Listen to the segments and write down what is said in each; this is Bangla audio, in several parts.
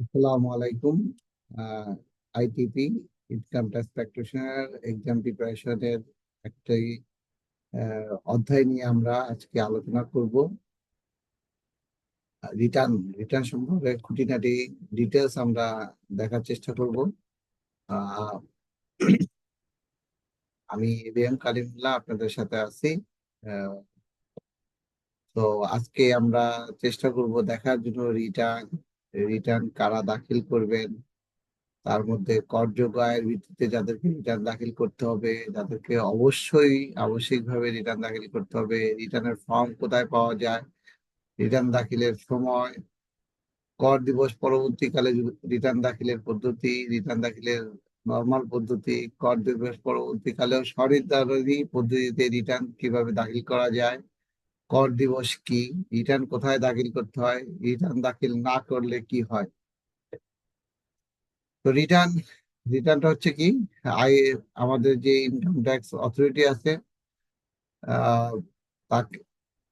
আসসালামু আলাইকুম ITP income tax practitioner exam প্রিপারেশনের একটাই অধ্যায় নিয়ে আমরা আজকে আলোচনা করব। রিটার্ন রিটার্ন সম্পর্কে খুঁটিনাটি ডিটেলস আমরা দেখার চেষ্টা করব। আমি এবিএম কালিমুল্লাহ আপনাদের সাথে আছি। তো আজকে আমরা চেষ্টা করব দেখার জন্য রিটার্ন রিটার্ন কারা দাখিল করবেন, তার মধ্যে করযোগ্য আয়ের ভিত্তিতে যাদেরকে রিটার্ন দাখিল করতে হবে, যাদেরকে অবশ্যই আবশ্যিকভাবে রিটার্ন দাখিল করতে হবে রিটার্নের ফর্ম কোথায় পাওয়া যায় রিটার্ন দাখিলের সময়, কর দিবস পরবর্তীকালে রিটার্ন দাখিলের পদ্ধতি রিটার্ন দাখিলের নর্মাল পদ্ধতি, কর দিবস পরবর্তীকালেও স্বনির্ধারণী পদ্ধতিতে রিটার্ন কীভাবে দাখিল করা যায় কর দিবস কি? রিটার্ন কোথায় দাখিল করতে হয়? রিটার্ন দাখিল না করলে কি হয়? তো রিটার্ন, রিটার্নটা হচ্ছে কি? আমাদের যে ইনকাম ট্যাক্স অথরিটি আছে তাকে,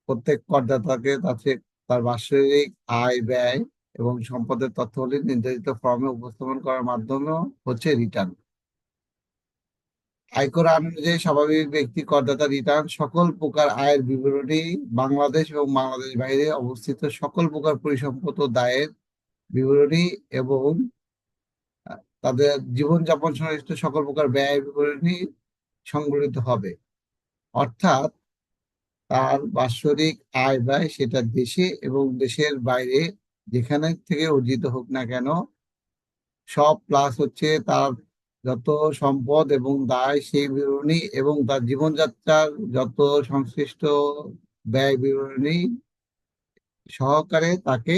প্রত্যেক করদাতাকে তাতে তার বাৎসরিক আয় ব্যয় এবং সম্পদের তথ্যগুলি নির্ধারিত ফর্মে উপস্থাপন করার মাধ্যমে হচ্ছে রিটার্ন। আয়কর আইন অনুযায়ী স্বাভাবিক ব্যক্তি করদাতা রিটার্ন সকল প্রকার আয়ের বিবরণী বাংলাদেশ এবং বাংলাদেশ বাইরে অবস্থিত সকল প্রকার পরিসম্পদ ও দায়ের বিবরণী এবং তাদের জীবনযাপন সংশ্লিষ্ট সকল প্রকার ব্যয় বিবরণী সংগঠিত হবে। অর্থাৎ তার বাৎসরিক আয় ব্যয় সেটা দেশে এবং দেশের বাইরে যেখানে থেকে অর্জিত হোক না কেন, সব প্লাস হচ্ছে তার যত সম্পদ এবং দায় সেই বিবরণী এবং তার জীবনযাত্রার যত সংশ্লিষ্ট ব্যয় বিবরণী সহকারে তাকে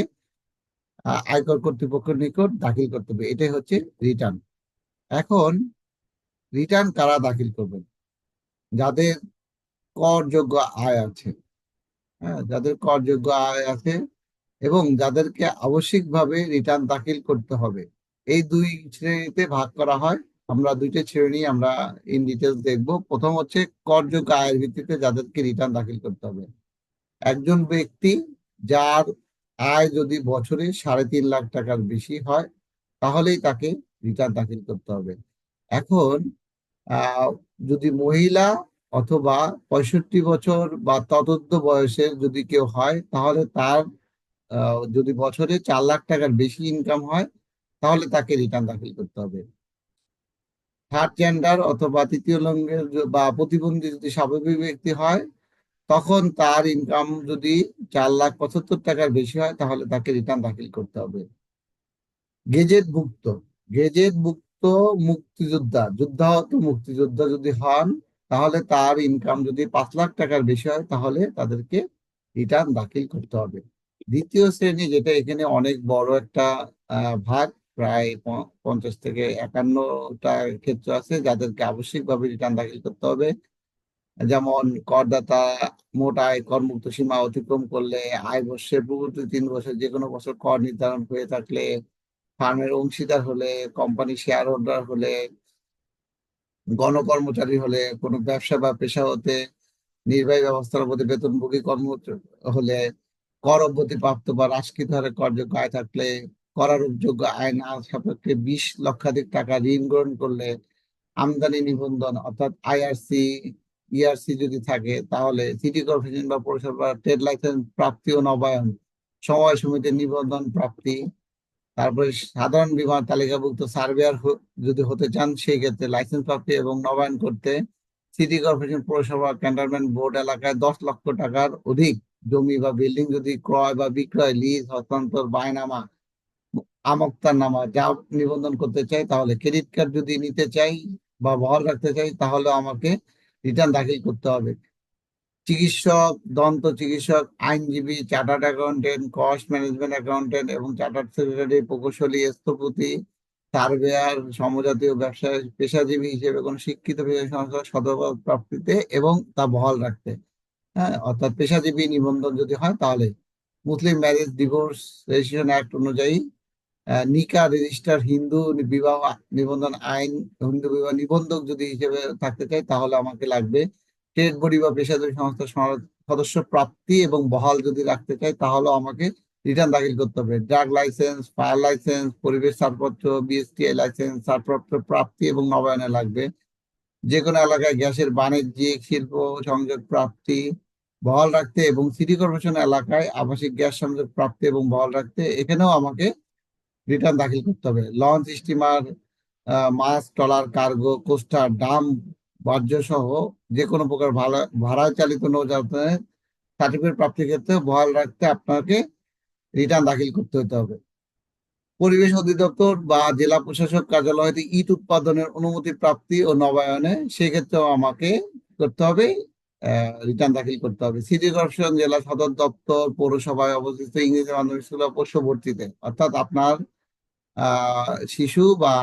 আয়কর কর্তৃপক্ষের নিকট দাখিল করতে হবে। এটাই হচ্ছে রিটার্ন এখন রিটার্ন কারা দাখিল করবেন? যাদের করযোগ্য আয় আছে। হ্যাঁ যাদের করযোগ্য আয় আছে এবং যাদেরকে আবশ্যিকভাবে রিটার্ন দাখিল করতে হবে। এই দুই শ্রেণীতে ভাগ করা হয়। আমরা দুইটা শ্রেণি আমরা ইন ডিটেলস দেখব। প্রথম হচ্ছে করযোগ্য আয়ের ভিত্তিতে যাদেরকে রিটার্ন দাখিল করতে হবে। একজন ব্যক্তি যার আয় যদি বছরে সাড়ে তিন লাখ টাকার বেশি হয়, তাহলেই তাকে রিটার্ন দাখিল করতে হবে। এখন যদি মহিলা অথবা পঁয়ষট্টি বছর বা ততোর্ধ্ব বয়সের যদি কেউ হয়, তাহলে তার যদি বছরে চার লাখ টাকার বেশি ইনকাম হয়, তাহলে তাকে রিটার্ন দাখিল করতে হবে। থার্ড জেন্ডার অথবা তৃতীয় লিঙ্গের বা প্রতিবন্ধী যদি স্বাভাবিক ব্যক্তি হয়, তখন তার ইনকাম যদি চার লাখ পঁচাত্তর টাকার বেশি হয়, তাহলে তাকে রিটার্ন দাখিল করতে হবে। গেজেট ভুক্ত গেজেট ভুক্ত মুক্তিযোদ্ধা। যুদ্ধাহত মুক্তিযোদ্ধা যদি হন, তাহলে তার ইনকাম যদি পাঁচ লাখ টাকার বেশি হয়, তাহলে তাদেরকে রিটার্ন দাখিল করতে হবে। দ্বিতীয় শ্রেণি, যেটা এখানে অনেক বড় একটা ভাগ প্রায় প- পঞ্চাশ থেকে একান্নটা ক্ষেত্র আছে যাদেরকে আবশ্যিকভাবে রিটার্ন দাখিল করতে হবে। যেমন করদাতা মোট আয় করমুক্ত সীমা অতিক্রম করলে আয় বর্ষের পূর্ববর্তী তিন বছর যে কোনো বছর কর নির্ধারণ হয়ে থাকলে ফার্মের অংশীদার হলে কোম্পানি শেয়ার হোল্ডার হলে গণকর্মচারী হলে কোনো ব্যবসা বা পেশা হতে নির্বাহী ব্যবস্থার প্রতি বেতনভোগী কর্মচারী হলে কর অব্যাহতিপ্রাপ্ত বা হ্রাসকৃত হারে করযোগ্য আয় থাকলে করারোপযোগ্য আয় না সাপেক্ষে বিশ লক্ষাধিক টাকা ঋণ গ্রহণ করলে আমদানি নিবন্ধন অর্থাৎ আইআরসি ইআরসি যদি থাকে, তাহলে সিটি কর্পোরেশন বা পৌরসভা ট্রেড লাইসেন্স প্রাপ্তি ও নবায়ন সময় সমিতির নিবন্ধন প্রাপ্তি, তারপরে সাধারণ বীমা তালিকাভুক্ত সার্ভেয়ার যদি হতে চান, সেই ক্ষেত্রে লাইসেন্স প্রাপ্তি এবং নবায়ন করতে সিটি কর্পোরেশন পৌরসভা ক্যান্টনমেন্ট বোর্ড এলাকায় দশ লক্ষ টাকার অধিক জমি বা বিল্ডিং যদি ক্রয় বা বিক্রয়, লিজ, হস্তান্তর, বায়নামা আমক্তারনামা যা নিবন্ধন করতে চাই তাহলে ক্রেডিট কার্ড যদি নিতে চাই বা বহাল রাখতে চাই তাহলে আমাকে রিটার্ন দাখিল করতে হবে। চিকিৎসক, দন্ত চিকিৎসক, আইনজীবী chartered accountant cost management accountant এবং চার্টার্ড সেক্রেটারি প্রকৌশলী, স্থপতি, সার্ভেয়ার, সমজাতীয় ব্যবসায়, পেশাজীবী হিসেবে কোনো শিক্ষিত পেশা সংস্থার সদস্য প্রাপ্তিতে এবং তা বহাল রাখতে। হ্যাঁ অর্থাৎ পেশাজীবী নিবন্ধন যদি হয় তাহলে Muslim marriage divorce registration act অনুযায়ী নিকা রেজিস্টার হিন্দু বিবাহ নিবন্ধন আইন, হিন্দু বিবাহ নিবন্ধক যদি হিসেবে থাকতে চাই তাহলে আমাকে লাগবে। ট্রেড বডি বা পেশাদারী সংস্থার সদস্য প্রাপ্তি এবং বহাল যদি রাখতে চাই তাহলে আমাকে রিটার্ন দাখিল করতে হবে। ড্রাগ লাইসেন্স, ফায়ার লাইসেন্স, পরিবেশ ছাড়পত্র বিএসটিআই লাইসেন্স, ছাড়পত্র প্রাপ্তি এবং নবায়নে লাগবে। যে কোনো এলাকায় গ্যাসের বাণিজ্যিক শিল্প সংযোগ প্রাপ্তি, বহাল রাখতে এবং সিটি কর্পোরেশন এলাকায় আবাসিক গ্যাস সংযোগ প্রাপ্তি এবং বহাল রাখতে, এখানেও আমাকে রিটার্ন দাখিল করতে হবে। লঞ্চ স্টিমার মাছ ট্রলার কার্গো কোস্টার ডাম বাহ্য সহ যে কোনো প্রকার ভাড়া ভাড়ায় চালিত নৌযানের সার্টিফিকেট প্রাপ্তির ক্ষেত্রে বহাল রাখতে আপনাকে রিটার্ন দাখিল করতে হতে হবে। পরিবেশ অধিদপ্তর বা জেলা প্রশাসক কার্যালয় হতে ইট উৎপাদনের অনুমতি প্রাপ্তি ও নবায়নে সেক্ষেত্রেও আমাকে করতে হবে রিটার্ন দাখিল করতে হবে। সিটি কর্পোরেশন জেলা সদর দপ্তর, পৌরসভায় অবস্থিত ইংরেজি মাধ্যমিক স্কুল পোষ্যবর্তীতে অর্থাৎ আপনার শিশু বা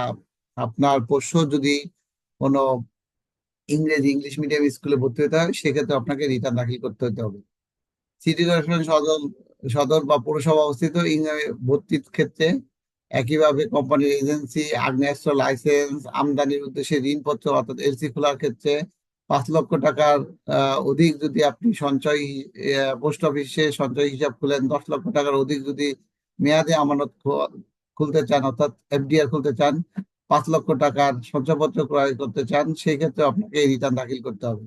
আপনার পোষ্য যদি কোনো ইংরেজি, ইংলিশ মিডিয়াম স্কুলে ভর্তি হতে হয়, সেক্ষেত্রে আপনাকে রিটার্ন দাখিল করতে হতে হবে। সিটি কর্পোরেশন সদর সদর বা পৌরসভা অবস্থিত ভর্তির ক্ষেত্রে একইভাবে কোম্পানির এজেন্সি আগ্নেয়াস্ত্র লাইসেন্স আমদানির উদ্দেশ্যে ঋণপত্র অর্থাৎ এলসি খোলার ক্ষেত্রে পাঁচ লক্ষ টাকার অধিক যদি আপনি সঞ্চয় পোস্ট অফিসে সঞ্চয় হিসাব খুলেন, দশ লক্ষ টাকার অধিক যদি মেয়াদে আমানত খুলতে চান, অর্থাৎ এফডিআর খুলতে চান, পাঁচ লক্ষ টাকার সঞ্চয়পত্র ক্রয় করতে চান, সেই ক্ষেত্রে আপনাকে রিটার্ন দাখিল করতে হবে।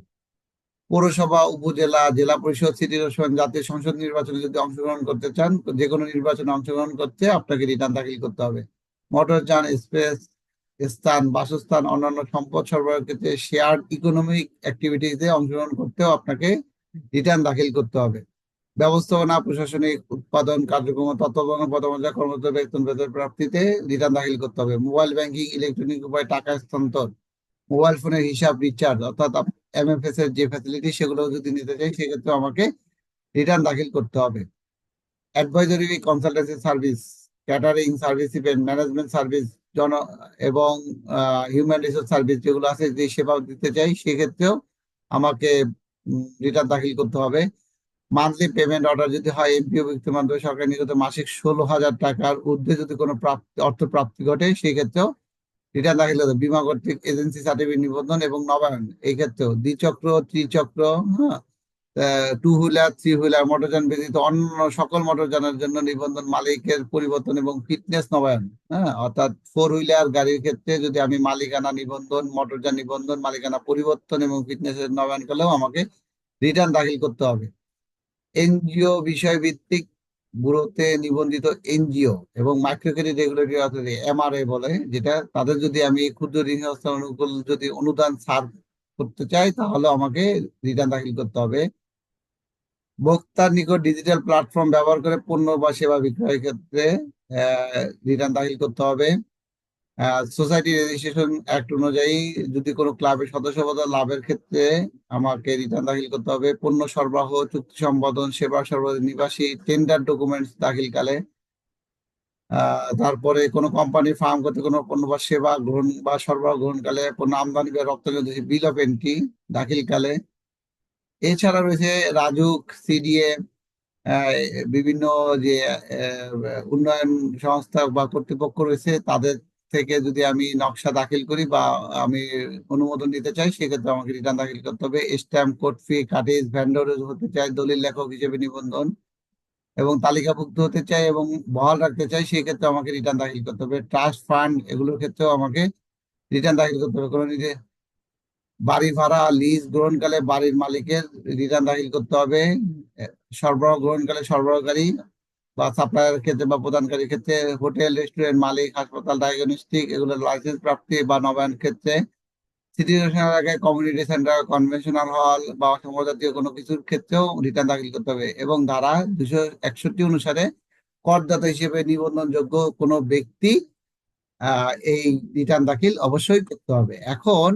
পৌরসভা, উপজেলা, জেলা পরিষদ, সিটি কর্পোরেশন, জাতীয় সংসদ নির্বাচনে যদি অংশগ্রহণ করতে চান যে কোনো নির্বাচনে অংশগ্রহণ করতে আপনাকে রিটার্ন দাখিল করতে হবে। মোটর যান স্পেস স্থান, বাসস্থান, অন্যান্য সম্পদ সরবরাহ ক্ষেত্রে শেয়ার ইকোনমিক অ্যাক্টিভিটিতে অংশগ্রহণ করতেও আপনাকে রিটার্ন দাখিল করতে হবে। ব্যবস্থাপনা, প্রশাসনিক উৎপাদন, কার্যক্রম, তত্ত্বাবধান, পদমর্যাদা কর্মরত বেতন বেতন প্রাপ্তিতে রিটার্ন দাখিল করতে হবে। মোবাইল ব্যাংকিং ইলেকট্রনিক উপায়ে টাকা স্থানান্তর মোবাইল ফোনের হিসাব রিচার্জ অর্থাৎ এমএফএস এর যে ফ্যাসিলিটি সেগুলো যদি নিতে চাই, সেক্ষেত্রে আমাকে রিটার্ন দাখিল করতে হবে। Advisory consultancy service catering service event management service জন এবং হিউম্যান রিসোর্স সার্ভিস যেগুলো আছে, যে সেবা দিতে চাই, সেক্ষেত্রেও আমাকে রিটার্ন দাখিল করতে হবে। মান্থলি পেমেন্ট অর্ডার যদি হয় এমপিও ব্যক্তির মাধ্যমে সরকারি নিগত মাসিক ষোলো হাজার টাকার ঊর্ধ্বে যদি কোনো প্রাপ্তি, অর্থ প্রাপ্তি ঘটে সেক্ষেত্রেও রিটার্ন দাখিল করতে বিমা কর্তৃক এজেন্সি সার্টিফিকেট নিবন্ধন এবং নবায়ন, এই ক্ষেত্রেও দ্বিচক্র, ত্রিচক্র হ্যাঁ টু হুইলার থ্রি হুইলার মোটরযান ব্যতীত অন্য সকল মোটরযানের জন্য নিবন্ধন, মালিকের পরিবর্তন এবং ফিটনেস নবায়ন হ্যাঁ অর্থাৎ ফোর হুইলার গাড়ির ক্ষেত্রে যদি আমি মালিকানা নিবন্ধন মোটরযান নিবন্ধন, মালিকানা পরিবর্তন এবং ফিটনেসের নবায়ন করলেও আমাকে রিটার্ন দাখিল করতে হবে। এনজিও বিষয় ভিত্তিক ব্যুরোতে নিবন্ধিত এনজিও এবং micro credit regulatory authority MRA বলে, যেটা তাদের যদি আমি ক্ষুদ্র ঋণ অনুকূল যদি অনুদান ছাড় করতে চাই, তাহলে আমাকে রিটার্ন দাখিল করতে হবে। ভোক্তার নিকট ডিজিটাল প্ল্যাটফর্ম ব্যবহার করে পণ্য বা সেবা বিক্রয়ের ক্ষেত্রে রিটার্ন দাখিল করতে হবে। সোসাইটি রেজিস্ট্রেশন অ্যাক্ট অনুযায়ী যদি কোনো ক্লাবের সদস্যপদ লাভের ক্ষেত্রে আমাকে রিটার্ন দাখিল করতে হবে, পণ্য সরবরাহ, চুক্তি সম্পাদন, সেবা সরবরাহ, নিবাসী টেন্ডার ডকুমেন্টস দাখিলকালে। তারপরে কোনো কোম্পানি ফার্ম করতে কোনো পণ্য বা সেবা গ্রহণ বা সরবরাহ গ্রহণকালে পণ্য আমদানি বা রপ্তানি বিল অফ এন্ট্রি দাখিলকালে। এছাড়া রয়েছে রাজুক সিডিএ বিভিন্ন যে উন্নয়ন সংস্থা বা কর্তৃপক্ষ রয়েছে, তাদের থেকে যদি আমি নকশা দাখিল করি বা আমি অনুমোদন নিতে চাই, সেক্ষেত্রে আমাকে রিটার্ন দাখিল করতে হবে। স্ট্যাম্প, কোড ফি কাটিজ ভ্যান্ডর হতে চাই, দলিল লেখক হিসেবে নিবন্ধন এবং তালিকাভুক্ত হতে চাই এবং বহাল রাখতে চাই, সেক্ষেত্রে আমাকে রিটার্ন দাখিল করতে হবে। ট্রাস্ট ফান্ড এগুলোর ক্ষেত্রেও আমাকে রিটার্ন দাখিল করতে হবে। কোনো নিজে বাড়ি ভাড়া, লিজ গ্রহণকালে বাড়ির মালিকের রিটার্ন দাখিল করতে হবে। সরবরাহ গ্রহণকালে সরবরাহকারী বা সাপ্লায়ার ক্ষেত্রে বা প্রদানকারীর ক্ষেত্রে হোটেল রেস্টুরেন্ট মালিক, হাসপাতাল ডায়াগনস্টিক এগুলোর লাইসেন্স প্রাপ্তি বা নবায়ন ক্ষেত্রে সিটি আগে কমিউনিটি সেন্টার কনভেনশনাল হল বা সমজাতীয় কোনো কিছুর ক্ষেত্রেও রিটার্ন দাখিল করতে হবে এবং ধারা দুশো একষট্টি অনুসারে করদাতা হিসেবে নিবন্ধনযোগ্য কোনো ব্যক্তি এই রিটার্ন দাখিল অবশ্যই করতে হবে। এখন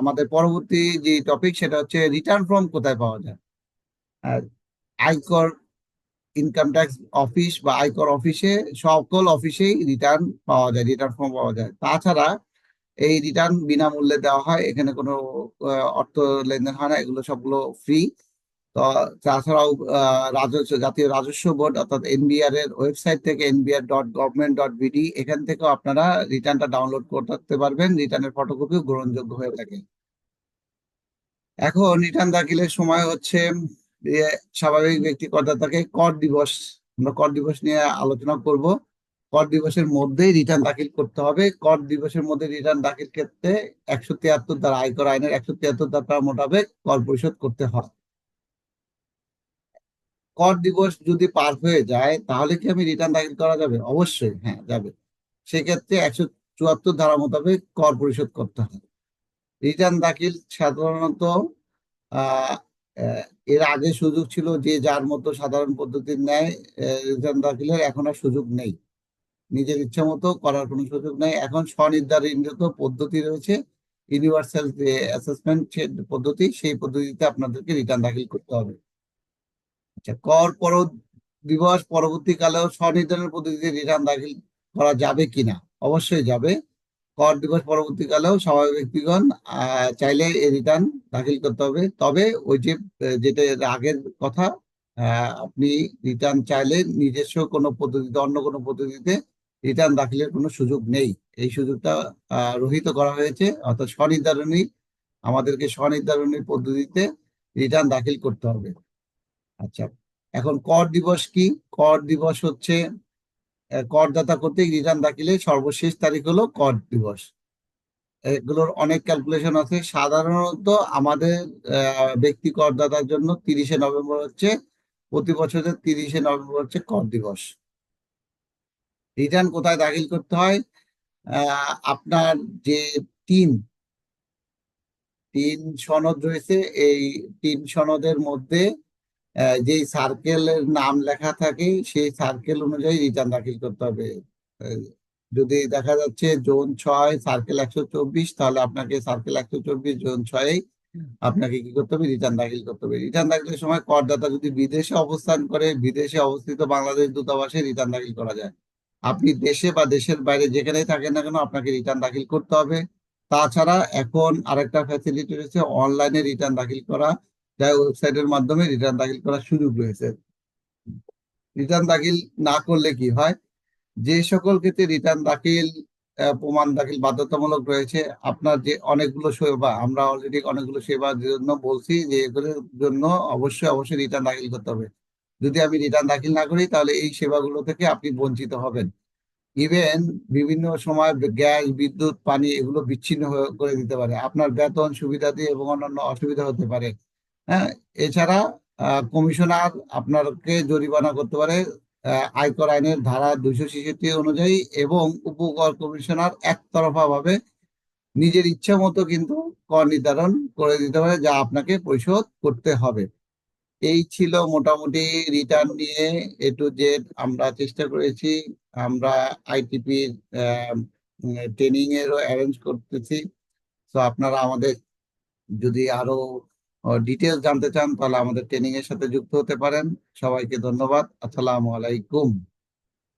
আমাদের পরবর্তী যে টপিক সেটা হচ্ছে রিটার্ন ফর্ম কোথায় পাওয়া যায়? আয়কর ইনকাম ট্যাক্স অফিস বা আয়কর অফিসে সকল অফিসেই রিটার্ন পাওয়া যায় রিটার্ন ফর্ম পাওয়া যায়। তাছাড়া এই রিটার্ন বিনামূল্যে দেওয়া হয়, এখানে কোনো অর্থ লেনদেন হয় না, এগুলো সবগুলো ফ্রি তো তাছাড়াও রাজস্ব, জাতীয় রাজস্ব বোর্ড অর্থাৎ এনবিআর এর ওয়েবসাইট থেকে NBR dot government dot BD এখান থেকেও আপনারা রিটার্নটা ডাউনলোড করতে পারবেন। রিটার্নের ফটোকপিও গ্রহণযোগ্য হয়ে থাকে। এখন রিটার্ন দাখিলের সময় হচ্ছে স্বাভাবিক ব্যক্তি করদাতাকে কর দিবস, আমরা কর দিবস নিয়ে আলোচনা করব। কর দিবসের মধ্যেই রিটার্ন দাখিল করতে হবে। কর দিবসের মধ্যে রিটার্ন দাখিল ক্ষেত্রে একশো তিয়াত্তর দ্বারা আয়কর আইনের একশো তিয়াত্তর দ্বারা মোতাবেক কর পরিশোধ করতে হয়। কর দিবস যদি পার হয়ে যায়, তাহলে কি আমি রিটার্ন দাখিল করা যাবে? অবশ্যই হ্যাঁ যাবে। সেক্ষেত্রে একশো চুয়াত্তর ধারা মোতাবেক কর পরিশোধ করতে হয়। রিটার্ন দাখিল সাধারণত এর আগে সুযোগ ছিল যে যার মতো সাধারণ পদ্ধতির ন্যায় রিটার্ন দাখিলের এখন আর সুযোগ নেই। নিজের ইচ্ছা মতো করার কোনো সুযোগ নেই। এখন স্বনির্ধারিত পদ্ধতি রয়েছে। ইউনিভার্সাল যে অ্যাসেসমেন্ট পদ্ধতি, সেই পদ্ধতিতে আপনাদেরকে রিটার্ন দাখিল করতে হবে। আচ্ছা কর পর দিবস পরবর্তীকালেও স্বনির্ধারণ পদ্ধতিতে রিটার্ন দাখিল করা যাবে কিনা? অবশ্যই যাবে। কর দিবস পরবর্তীকালেও স্বাভাবিক ব্যক্তিগণ চাইলে এই রিটার্ন দাখিল করতে হবে। তবে ওই যে, যেটা আগের কথা আপনি রিটার্ন চাইলে নিজস্ব কোনো পদ্ধতিতে, অন্য কোনো পদ্ধতিতে রিটার্ন দাখিলের কোনো সুযোগ নেই। এই সুযোগটা রহিত করা হয়েছে। অর্থাৎ স্বনির্ধারণী, আমাদেরকে স্বনির্ধারণী পদ্ধতিতে রিটার্ন দাখিল করতে হবে। আচ্ছা এখন কর দিবস কি? কর দিবস হচ্ছে করদাতা কর্তৃক রিটার্ন দাখিলের সর্বশেষ তারিখ হলো কর দিবস। এগুলোর অনেক ক্যালকুলেশন আছে। সাধারণত আমাদের ব্যক্তি করদাতার জন্য তিরিশে নভেম্বর হচ্ছে, প্রতি বছরের তিরিশে নভেম্বর হচ্ছে কর দিবস। রিটার্ন কোথায় দাখিল করতে হয়? আপনার যে টিন তিন সনদ রয়েছে, এই তিন সনদের মধ্যে যেই সার্কেলের নাম লেখা থাকে, সেই সার্কেল অনুযায়ী রিটার্ন দাখিল করতে হবে। যদি দেখা যাচ্ছে জোন ছয় সার্কেল একশো চব্বিশ, তাহলে আপনাকে সার্কেল একশো চব্বিশ, জোন ছয়ে আপনাকে কি করতে হবে? রিটার্ন দাখিল করতে হবে। রিটার্ন দাখিলের সময় করদাতা যদি বিদেশে অবস্থান করে, বিদেশে অবস্থিত বাংলাদেশ দূতাবাসে রিটার্ন দাখিল করা যায়। আপনি দেশে বা দেশের বাইরে যেখানেই থাকেন না কেন, আপনাকে রিটার্ন দাখিল করতে হবে। তাছাড়া এখন আরেকটা ফ্যাসিলিটি রয়েছে অনলাইনে রিটার্ন দাখিল করা। যা ওয়েবসাইটের মাধ্যমে রিটার্ন দাখিল করার সুযোগ রয়েছে। রিটার্ন দাখিল না করলে কি হয়? যে সকল ক্ষেত্রে রিটার্ন দাখিল প্রমাণ দাখিল বাধ্যতামূলক রয়েছে, আপনার যে অনেকগুলো সেবা আমরা অলরেডি অনেকগুলো সেবার জন্য বলছি যে এগুলোর জন্য অবশ্যই অবশ্যই রিটার্ন দাখিল করতে হবে। যদি আমি রিটার্ন দাখিল না করি, তাহলে এই সেবাগুলো থেকে আপনি বঞ্চিত হবেন। ইভেন বিভিন্ন সময় গ্যাস, বিদ্যুৎ, পানি এগুলো বিচ্ছিন্ন করে দিতে পারে। আপনার বেতন সুবিধা দিয়ে এবং অন্যান্য অসুবিধা হতে পারে। হ্যাঁ এছাড়া কমিশনার আপনাকে জরিমানা করতে পারে আয়কর আইনের ধারা দুইশো ছেষট্টি অনুযায়ী এবং উপকর কমিশনার একতরফা ভাবে নিজের ইচ্ছা মতো কিন্তু কর নির্ধারণ করে দিতে পারে, যা আপনাকে পরিশোধ করতে হবে। এই ছিল মোটামুটি রিটার্ন নিয়ে এ টু জেড আমরা চেষ্টা করেছি, আমরা আইটিপির ট্রেনিং এরও অ্যারেঞ্জ করতেছি। তো আপনারা আমাদের যদি আরও ডিটেলস জানতে চান তাহলে আমাদের ট্রেনিং এর সাথে যুক্ত হতে পারেন। সবাইকে ধন্যবাদ। আসসালামু আলাইকুম।